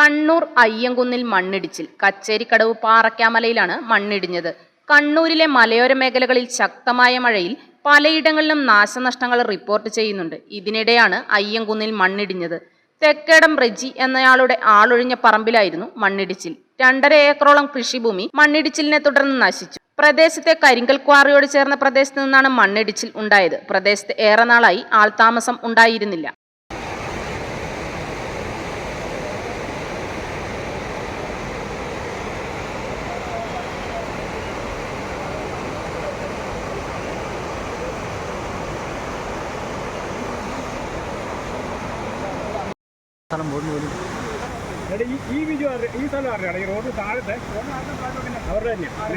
കണ്ണൂർ അയ്യങ്കുന്നിൽ മണ്ണിടിച്ചിൽ. കച്ചേരിക്കടവ് പാറക്കാമലയിലാണ് മണ്ണിടിഞ്ഞത്. കണ്ണൂരിലെ മലയോര മേഖലകളിൽ ശക്തമായ മഴയിൽ പലയിടങ്ങളിലും നാശനഷ്ടങ്ങൾ റിപ്പോർട്ട് ചെയ്യുന്നുണ്ട്. ഇതിനിടെയാണ് അയ്യങ്കുന്നിൽ മണ്ണിടിഞ്ഞത്. തെക്കേടം റെജി എന്നയാളുടെ ആളൊഴിഞ്ഞ പറമ്പിലായിരുന്നു മണ്ണിടിച്ചിൽ. രണ്ടര ഏക്കറോളം കൃഷിഭൂമി മണ്ണിടിച്ചിലിനെ തുടർന്ന് നശിച്ചു. പ്രദേശത്തെ കരിങ്കൽ ക്വാറിയോട് ചേർന്ന പ്രദേശത്ത് നിന്നാണ് മണ്ണിടിച്ചിൽ ഉണ്ടായത്. പ്രദേശത്ത് ഏറെ നാളായി ആൾതാമസം ഉണ്ടായിരുന്നില്ല. സ്ഥലം പോലും പോലും ഈ ബിജു ഈ സ്ഥലം അറിയാം ഈ റോഡ് താഴത്തെ അവരുടെ തന്നെയാണ്